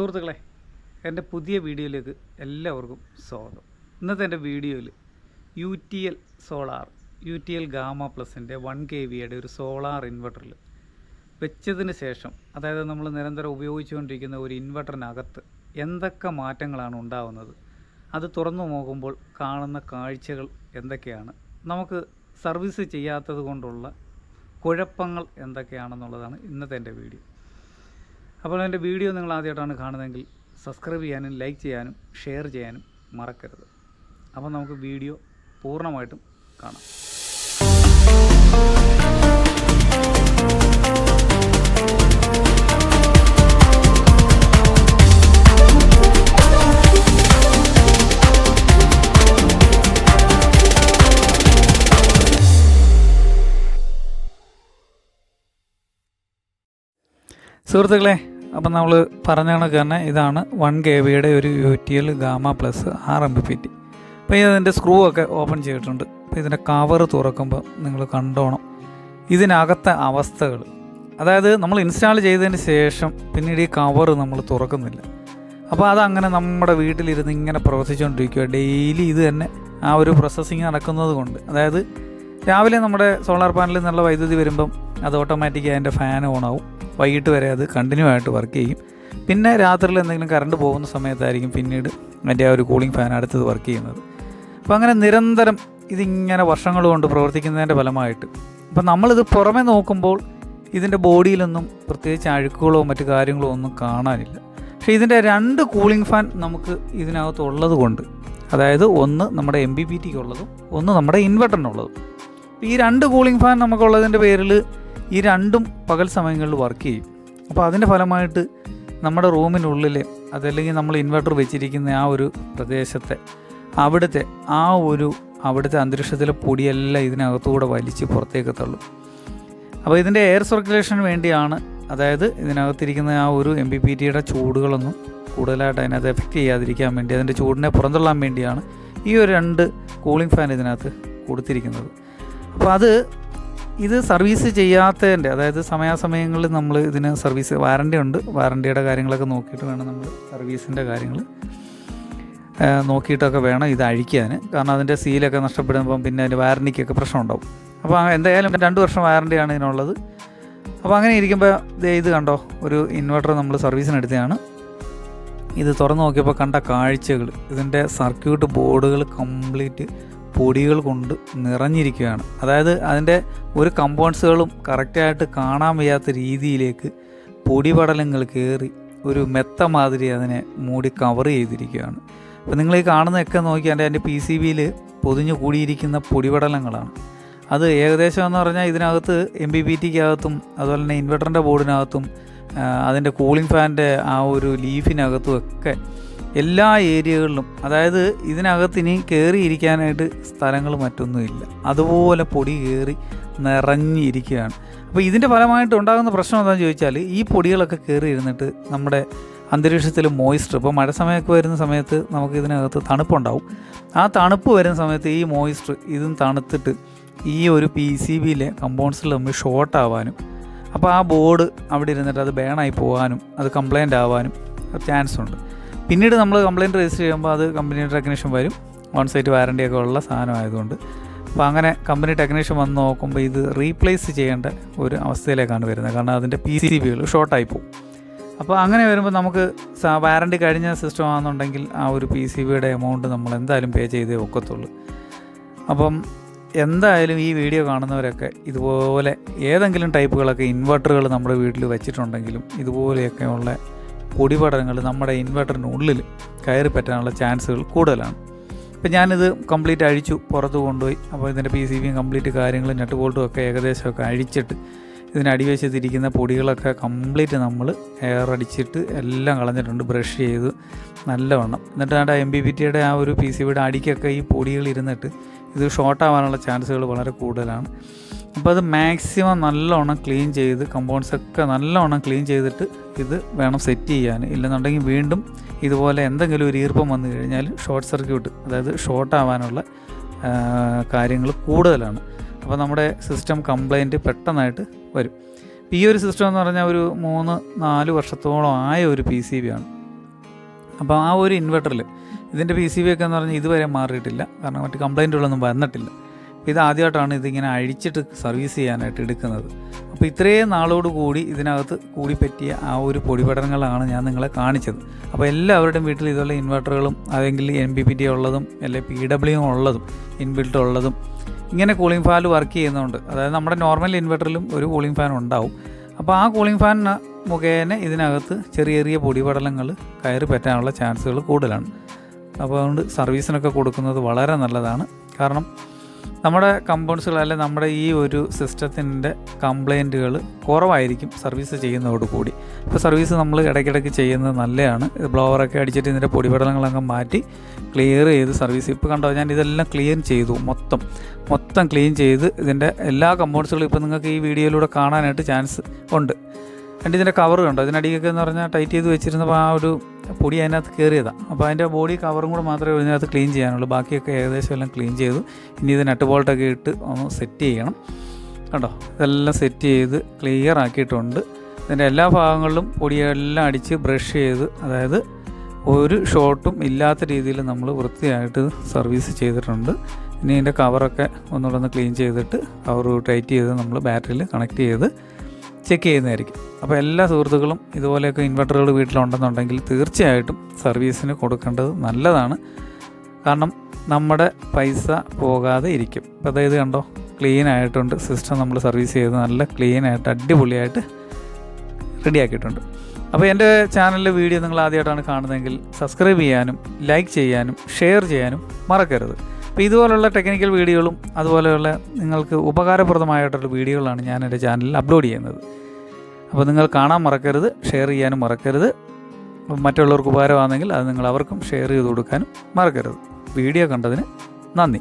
സുഹൃത്തുക്കളെ എന്റെ പുതിയ വീഡിയോയിലേക്ക് എല്ലാവർക്കും സ്വാഗതം. ഇന്നത്തെ എന്റെ വീഡിയോയിൽ U T L solar U T L gamma പ്ലസിന്റെ one K വിയുടെ ഒരു സോളാർ ഇൻവെർട്ടറിൽ വെച്ചതിന് ശേഷം അതായത് നമ്മൾ നിരന്തരം ഉപയോഗിച്ചുകൊണ്ടിരിക്കുന്ന ഒരു ഇൻവെർട്ടറിനകത്ത് എന്തൊക്കെ മാറ്റങ്ങളാണ് ഉണ്ടാവുന്നത് അത് തുറന്നു നോക്കുമ്പോൾ കാണുന്ന കാഴ്ചകൾ എന്തൊക്കെയാണ് നമുക്ക് സർവീസ് ചെയ്യാത്തത് കൊണ്ടുള്ള കുഴപ്പങ്ങൾ എന്തൊക്കെയാണെന്നുള്ളതാണ് ഇന്നത്തെ എന്റെ വീഡിയോ. അപ്പോൾ എന്റെ വീഡിയോ നിങ്ങൾ ആദ്യമായിട്ടാണ് കാണുന്നതെങ്കിൽ സബ്സ്ക്രൈബ് ചെയ്യാനും ലൈക്ക് ചെയ്യാനും ഷെയർ ചെയ്യാനും മറക്കരുത്. അപ്പോൾ നമുക്ക് വീഡിയോ പൂർണമായിട്ടും കാണാം. സുഹൃത്തുക്കളെ അപ്പം നമ്മൾ പറഞ്ഞ കണക്ക് തന്നെ ഇതാണ് വൺ കെ വിയുടെ ഒരു U T L gamma plus R M B P T അപ്പോൾ ഇതിന്റെ സ്ക്രൂ ഒക്കെ ഓപ്പൺ ചെയ്തിട്ടുണ്ട്. അപ്പോൾ ഇതിന്റെ കവർ തുറക്കുമ്പോൾ നിങ്ങൾ കണ്ടോണം. ഇതിനകത്തെ അവസ്ഥകൾ അതായത് നമ്മൾ ഇൻസ്റ്റാൾ ചെയ്തതിന് ശേഷം പിന്നീട് ഈ കവർ നമ്മൾ തുറക്കുന്നില്ല. അപ്പോൾ അതങ്ങനെ നമ്മുടെ വീട്ടിലിരുന്ന് ഇങ്ങനെ പ്രവർത്തിച്ചുകൊണ്ടിരിക്കുക ഡെയിലി ഇത് തന്നെ ആ ഒരു പ്രോസസ്സിങ് നടക്കുന്നത് കൊണ്ട്. അതായത് രാവിലെ നമ്മുടെ സോളാർ പാനലിൽ നിന്നുള്ള വൈദ്യുതി വരുമ്പം അത് ഓട്ടോമാറ്റിക്കായി അതിന്റെ ഫാൻ ഓൺ ആവും. വൈകിട്ട് വരെ അത് കണ്ടിന്യൂ ആയിട്ട് വർക്ക് ചെയ്യും. പിന്നെ രാത്രിയിൽ എന്തെങ്കിലും കറണ്ട് പോകുന്ന സമയത്തായിരിക്കും പിന്നീട് അതിന്റെ ആ ഒരു കൂളിംഗ് ഫാൻ അടുത്തത് വർക്ക് ചെയ്യുന്നത്. അപ്പോൾ അങ്ങനെ നിരന്തരം ഇതിങ്ങനെ വർഷങ്ങൾ കൊണ്ട് പ്രവർത്തിക്കുന്നതിന്റെ ഫലമായിട്ട്. അപ്പോൾ നമ്മളിത് പുറമെ നോക്കുമ്പോൾ ഇതിന്റെ ബോഡിയിലൊന്നും പ്രത്യേകിച്ച് അഴുക്കുകളോ മറ്റു കാര്യങ്ങളോ ഒന്നും കാണാനില്ല. പക്ഷേ ഇതിന്റെ രണ്ട് കൂളിംഗ് ഫാൻ നമുക്ക് ഇതിനകത്ത് ഉള്ളത് കൊണ്ട് അതായത് ഒന്ന് നമ്മുടെ എം ബി പി ടിക്ക് ഉള്ളതും ഒന്ന് നമ്മുടെ ഇൻവെർട്ടറിനുള്ളതും ഈ രണ്ട് കൂളിംഗ് ഫാൻ നമുക്കുള്ളതിന്റെ പേരിൽ ഈ രണ്ടും പകൽ സമയങ്ങളിൽ വർക്ക് ചെയ്യും. അപ്പോൾ അതിന്റെ ഫലമായിട്ട് നമ്മുടെ റൂമിനുള്ളിൽ അതല്ലെങ്കിൽ നമ്മൾ ഇൻവെർട്ടർ വെച്ചിരിക്കുന്ന ആ ഒരു പ്രദേശത്തെ അവിടുത്തെ ആ ഒരു അവിടുത്തെ അന്തരീക്ഷത്തിലെ പൊടിയെല്ലാം ഇതിനകത്തുകൂടെ വലിച്ച് പുറത്തേക്ക് തള്ളും. അപ്പോൾ ഇതിന്റെ എയർ സർക്കുലേഷന് വേണ്ടിയാണ് അതായത് ഇതിനകത്തിരിക്കുന്ന ആ ഒരു എം ബി പി ടിയുടെ ചൂടുകളൊന്നും കൂടുതലായിട്ട് അതിനകത്ത് എഫക്റ്റ് ചെയ്യാതിരിക്കാൻ വേണ്ടി അതിന്റെ ചൂടിനെ പുറന്തള്ളാൻ വേണ്ടിയാണ് ഈ ഒരു രണ്ട് കൂളിംഗ് ഫാൻ ഇതിനകത്ത് കൊടുത്തിരിക്കുന്നത്. അപ്പോൾ അത് ഇത് സർവീസ് ചെയ്യാത്തതിന്റെ അതായത് സമയാസമയങ്ങളിൽ നമ്മൾ ഇതിന് സർവീസ് വാറണ്ടി ഉണ്ട്. വാറണ്ടിയുടെ കാര്യങ്ങളൊക്കെ നോക്കിയിട്ട് വേണം നമ്മൾ സർവീസിന്റെ കാര്യങ്ങൾ നോക്കിയിട്ടൊക്കെ വേണം ഇത് അഴിക്കാൻ. കാരണം അതിന്റെ സീലൊക്കെ നഷ്ടപ്പെടുമ്പം പിന്നെ അതിന്റെ വാറണ്ടിക്കൊക്കെ പ്രശ്നം ഉണ്ടാവും അപ്പോൾ എന്തായാലും രണ്ട് വർഷം വാറണ്ടിയാണ് ഇതിനുള്ളത്. അപ്പോൾ അങ്ങനെ ഇരിക്കുമ്പോൾ ഇത് കണ്ടോ ഒരു ഇൻവെർട്ടർ നമ്മൾ സർവീസിന് എടുത്തതാണ് ഇത് തുറന്നു നോക്കിയപ്പോൾ കണ്ട കാഴ്ചകൾ ഇതിന്റെ സർക്യൂട്ട് ബോർഡുകൾ കംപ്ലീറ്റ് പൊടികൾ കൊണ്ട് നിറഞ്ഞിരിക്കുകയാണ്. അതായത് അതിന്റെ ഒരു കമ്പോണൻസുകളും കറക്റ്റായിട്ട് കാണാൻ വയ്യാത്ത രീതിയിലേക്ക് പൊടിപടലങ്ങൾ കയറി ഒരു മെത്ത മാതിരി അതിനെ മൂടി കവർ ചെയ്തിരിക്കുകയാണ്. അപ്പോൾ നിങ്ങൾ ഈ കാണുന്നതൊക്കെ നോക്കിയാൽ അതിന്റെ പി സി ബിയിൽ പൊതിഞ്ഞു കൂടിയിരിക്കുന്ന പൊടിപടലങ്ങളാണ്. അത് ഏകദേശം എന്ന് പറഞ്ഞാൽ ഇതിനകത്ത് എം ബി പി ടിക്കകത്തും അതുപോലെ തന്നെ ഇൻവെർട്ടറിന്റെ ബോർഡിനകത്തും അതിന്റെ കൂളിംഗ് ഫാനിന്റെ ആ ഒരു ലീഫിനകത്തും ഒക്കെ എല്ലാ ഏരിയകളിലും അതായത് ഇതിനകത്ത് ഇനി കയറിയിരിക്കാനായിട്ട് സ്ഥലങ്ങൾ മറ്റൊന്നുമില്ല. അതുപോലെ പൊടി കയറി നിറഞ്ഞിരിക്കുകയാണ്. അപ്പോൾ ഇതിന്റെ ഫലമായിട്ട് ഉണ്ടാകുന്ന പ്രശ്നം എന്താണെന്ന് ചോദിച്ചാൽ ഈ പൊടികളൊക്കെ കയറി ഇരുന്നിട്ട് നമ്മുടെ അന്തരീക്ഷത്തിൽ മോയിസ്ചർ ഇപ്പോൾ മഴ സമയമൊക്കെ വരുന്ന സമയത്ത് നമുക്ക് ഇതിനകത്ത് തണുപ്പുണ്ടാവും. ആ തണുപ്പ് വരുന്ന സമയത്ത് ഈ മോയിസ്ചർ ഇതും തണുത്തിട്ട് ഈ ഒരു പി സി ബിയിലെ കമ്പൗണ്ട്സിൽ തമ്മിൽ ഷോർട്ട് ആവാനും അപ്പോൾ ആ ബോർഡ് അവിടെ ഇരുന്നിട്ട് അത് ബേണായി പോകാനും അത് കംപ്ലൈന്റ് ആവാനും ചാൻസ് ഉണ്ട്. പിന്നീട് നമ്മൾ കംപ്ലയിന്റ് രജിസ്റ്റർ ചെയ്യുമ്പോൾ അത് കമ്പനി ടെക്നീഷ്യൻ വരും. ഓൺ സൈറ്റ് വാറണ്ടി ഒക്കെ ഉള്ള സാധനമായതുകൊണ്ട് അപ്പോൾ അങ്ങനെ കമ്പനി ടെക്നീഷ്യൻ വന്ന് നോക്കുമ്പോൾ ഇത് റീപ്ലേസ് ചെയ്യേണ്ട ഒരു അവസ്ഥയിലേക്കാണ് വരുന്നത്. കാരണം അതിന്റെ പി സി ബികൾ ഷോർട്ടായി പോകും. അപ്പോൾ അങ്ങനെ വരുമ്പോൾ നമുക്ക് വാറണ്ടി കഴിഞ്ഞ സിസ്റ്റം ആണെന്നുണ്ടെങ്കിൽ ആ ഒരു പി സി ബിയുടെ എമൗണ്ട് നമ്മൾ എന്തായാലും പേ ചെയ്തേ ഒക്കത്തുള്ളൂ. അപ്പം എന്തായാലും ഈ വീഡിയോ കാണുന്നവരൊക്കെ ഇതുപോലെ ഏതെങ്കിലും ടൈപ്പുകളൊക്കെ ഇൻവെർട്ടറുകൾ നമ്മുടെ വീട്ടിൽ വെച്ചിട്ടുണ്ടെങ്കിലും ഇതുപോലെയൊക്കെയുള്ള പൊടിപടലങ്ങൾ നമ്മുടെ ഇൻവെർട്ടറിനുള്ളിൽ കയറി പറ്റാനുള്ള ചാൻസുകൾ കൂടുതലാണ്. ഇപ്പം ഞാനിത് കംപ്ലീറ്റ് അഴിച്ചു പുറത്ത് കൊണ്ടുപോയി. അപ്പോൾ ഇതിന്റെ പി സി ബിയും കംപ്ലീറ്റ് കാര്യങ്ങളും നെറ്റ് ബോൾട്ടും ഒക്കെ ഏകദേശമൊക്കെ അഴിച്ചിട്ട് ഇതിനടിവശത്തിരിക്കുന്ന പൊടികളൊക്കെ കംപ്ലീറ്റ് നമ്മൾ എയർ അടിച്ചിട്ട് എല്ലാം കളഞ്ഞിട്ടുണ്ട് ബ്രഷ് ചെയ്ത് നല്ലവണ്ണം. എന്നിട്ട് ആ എം ബി പി ടിയുടെ ആ ഒരു പി സി ബിയുടെ അടിക്കൊക്കെ ഈ പൊടികൾ ഇരുന്നിട്ട് ഇത് ഷോർട്ടാവാനുള്ള ചാൻസുകൾ വളരെ കൂടുതലാണ്. അപ്പോൾ അത് മാക്സിമം നല്ലോണം ക്ലീൻ ചെയ്ത് കമ്പൗണ്ട്സ് ഒക്കെ നല്ലോണം ക്ലീൻ ചെയ്തിട്ട് ഇത് വേണം സെറ്റ് ചെയ്യാൻ. ഇല്ലെന്നുണ്ടെങ്കിൽ വീണ്ടും ഇതുപോലെ എന്തെങ്കിലും ഒരു ഈർപ്പം വന്നു കഴിഞ്ഞാൽ ഷോർട്ട് സർക്യൂട്ട് അതായത് ഷോർട്ട് ആവാനുള്ള കാര്യങ്ങൾ കൂടുതലാണ്. അപ്പോൾ നമ്മുടെ സിസ്റ്റം കംപ്ലൈന്റ് പെട്ടെന്നായിട്ട് വരും. ഈ ഒരു സിസ്റ്റം എന്ന് പറഞ്ഞാൽ ഒരു മൂന്ന് നാല് വർഷത്തോളം ആയ ഒരു പി സി ബി ആണ്. അപ്പോൾ ആ ഒരു ഇൻവെർട്ടറിൽ ഇതിന്റെ പി സി ബി ഒക്കെ എന്ന് പറഞ്ഞാൽ ഇതുവരെ മാറിയിട്ടില്ല. കാരണം മറ്റ് കംപ്ലൈന്റുകളൊന്നും വന്നിട്ടില്ല. ഇത് ആദ്യമായിട്ടാണ് ഇതിങ്ങനെ അഴിച്ചിട്ട് സർവീസ് ചെയ്യാനായിട്ട് എടുക്കുന്നത്. അപ്പോൾ ഇത്രയും നാളോട് കൂടി ഇതിനകത്ത് കൂടി പറ്റിയ ആ ഒരു പൊടിപടലങ്ങളാണ് ഞാൻ നിങ്ങളെ കാണിച്ചത്. അപ്പോൾ എല്ലാവരുടെയും വീട്ടിൽ ഇതുപോലെ ഇൻവെർട്ടറുകളും അല്ലെങ്കിൽ എൻ ബി പി ടി ഉള്ളതും അല്ലെങ്കിൽ പി ഡബ്ല്യു ഉള്ളതും ഇൻബിൽട്ട് ഉള്ളതും ഇങ്ങനെ കൂളിംഗ് ഫാൻ വർക്ക് ചെയ്യുന്നുണ്ട്. അതായത് നമ്മുടെ നോർമൽ ഇൻവെർട്ടറിലും ഒരു കൂളിംഗ് ഫാൻ ഉണ്ടാവും. അപ്പോൾ ആ കൂളിംഗ് ഫാൻ മുഖേന ഇതിനകത്ത് ചെറിയ ചെറിയ പൊടിപടലങ്ങൾ കയറി പറ്റാനുള്ള ചാൻസുകൾ കൂടുതലാണ്. അപ്പോൾ അതുകൊണ്ട് സർവീസിനൊക്കെ കൊടുക്കുന്നത് വളരെ നല്ലതാണ്. കാരണം നമ്മുടെ കമ്പൗണ്ട്സുകൾ അല്ലെ നമ്മുടെ ഈ ഒരു സിസ്റ്റത്തിന്റെ കംപ്ലൈന്റുകൾ കുറവായിരിക്കും സർവീസ് ചെയ്യുന്നതോട് കൂടി. ഇപ്പോൾ സർവീസ് നമ്മൾ ഇടയ്ക്കിടയ്ക്ക് ചെയ്യുന്നത് നല്ലതാണ്. ഇത് ബ്ലോവറൊക്കെ അടിച്ചിട്ട് ഇതിന്റെ പൊടിപടലങ്ങളൊക്കെ മാറ്റി ക്ലിയർ ചെയ്ത് സർവീസ് ഇപ്പോൾ കണ്ടോ ഞാൻ ഇതെല്ലാം ക്ലീൻ ചെയ്തു മൊത്തം. മൊത്തം ക്ലീൻ ചെയ്ത് ഇതിന്റെ എല്ലാ കമ്പൗണ്ട്സുകളും ഇപ്പോൾ നിങ്ങൾക്ക് ഈ വീഡിയോയിലൂടെ കാണാനായിട്ട് ചാൻസ് ഉണ്ട്. രണ്ട് ഇതിന്റെ കവർ കണ്ടോ? ഇതിനടിയൊക്കെ എന്ന് പറഞ്ഞാൽ ടൈറ്റ് ചെയ്ത് വെച്ചിരുന്നപ്പോൾ ആ ഒരു പൊടി അതിനകത്ത് കയറിയതാണ് അപ്പോൾ അതിന്റെ ബോഡി കവറും കൂടെ മാത്രമേ ഇതിനകത്ത് ക്ലീൻ ചെയ്യാനുള്ളൂ. ബാക്കിയൊക്കെ ഏകദേശം എല്ലാം ക്ലീൻ ചെയ്തു. ഇനി ഇത് നട്ട് ബോൾട്ടൊക്കെ ഇട്ട് ഒന്ന് സെറ്റ് ചെയ്യണം. കണ്ടോ? ഇതെല്ലാം സെറ്റ് ചെയ്ത് ക്ലിയർ ആക്കിയിട്ടുണ്ട്. ഇതിന്റെ എല്ലാ ഭാഗങ്ങളിലും പൊടിയെല്ലാം അടിച്ച് ബ്രഷ് ചെയ്ത് അതായത് ഒരു ഷോട്ടും ഇല്ലാത്ത രീതിയിൽ നമ്മൾ വൃത്തിയായിട്ട് സർവീസ് ചെയ്തിട്ടുണ്ട്. ഇനി ഇതിന്റെ കവറൊക്കെ ഒന്നുകൂടെ ഒന്ന് ക്ലീൻ ചെയ്തിട്ട് കവർ ടൈറ്റ് ചെയ്ത് നമ്മൾ ബാറ്ററിയിൽ കണക്ട് ചെയ്ത് ചെക്ക് ചെയ്യുന്നതായിരിക്കും. അപ്പോൾ എല്ലാ സുഹൃത്തുക്കളും ഇതുപോലെയൊക്കെ ഇൻവെർട്ടറുകൾ വീട്ടിലുണ്ടെന്നുണ്ടെങ്കിൽ തീർച്ചയായിട്ടും സർവീസിന് കൊടുക്കേണ്ടത് നല്ലതാണ്. കാരണം നമ്മുടെ പൈസ പോകാതെ ഇരിക്കും. അപ്പോൾ അതായത് കണ്ടോ ക്ലീൻ ആയിട്ടുണ്ട്. സിസ്റ്റം നമ്മൾ സർവീസ് ചെയ്ത് നല്ല ക്ലീൻ ആയിട്ട് അടിപൊളിയായിട്ട് റെഡിയാക്കിയിട്ടുണ്ട് അപ്പോൾ എന്റെ ചാനലിലെ വീഡിയോ നിങ്ങൾ ആദ്യമായിട്ടാണ് കാണുന്നതെങ്കിൽ സബ്സ്ക്രൈബ് ചെയ്യാനും ലൈക്ക് ചെയ്യാനും ഷെയർ ചെയ്യാനും മറക്കരുത്. അപ്പോൾ ഇതുപോലുള്ള ടെക്നിക്കൽ വീഡിയോകളും അതുപോലെയുള്ള നിങ്ങൾക്ക് ഉപകാരപ്രദമായിട്ടുള്ള വീഡിയോകളാണ് ഞാൻ എന്റെ ചാനലിൽ അപ്ലോഡ് ചെയ്യുന്നത്. അപ്പോൾ നിങ്ങൾ കാണാൻ മറക്കരുത് ഷെയർ ചെയ്യാനും മറക്കരുത്. മറ്റുള്ളവർക്ക് ഉപകാരമാണെങ്കിൽ അത് നിങ്ങൾ അവർക്കും ഷെയർ ചെയ്ത് കൊടുക്കാനും മറക്കരുത്. വീഡിയോ കണ്ടതിന് നന്ദി.